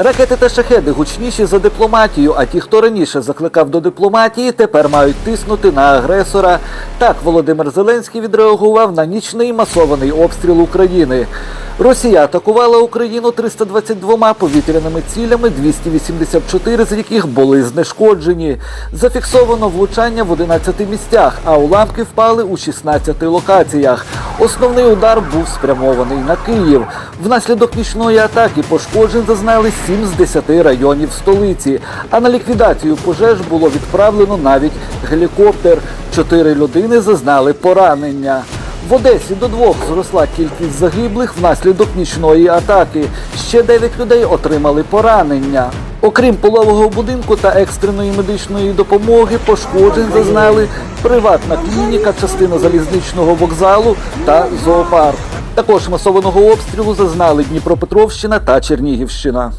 Ракети та шахеди гучніші за дипломатію, а ті, хто раніше закликав до дипломатії, тепер мають тиснути на агресора. Так Володимир Зеленський відреагував на нічний масований обстріл України. Росія атакувала Україну 322 повітряними цілями, 284 з яких були знешкоджені. Зафіксовано влучання в 11 місцях, а уламки впали у 16 локаціях. Основний удар був спрямований на Київ. Внаслідок нічної атаки пошкоджень зазнали 7 з 10 районів столиці. А на ліквідацію пожеж було відправлено навіть гелікоптер. Чотири людини зазнали поранення. В Одесі до двох зросла кількість загиблих внаслідок нічної атаки. Ще дев'ять людей отримали поранення. Окрім полового будинку та екстреної медичної допомоги, пошкоджень зазнали приватна клініка, частина залізничного вокзалу та зоопарк. Також масованого обстрілу зазнали Дніпропетровщина та Чернігівщина.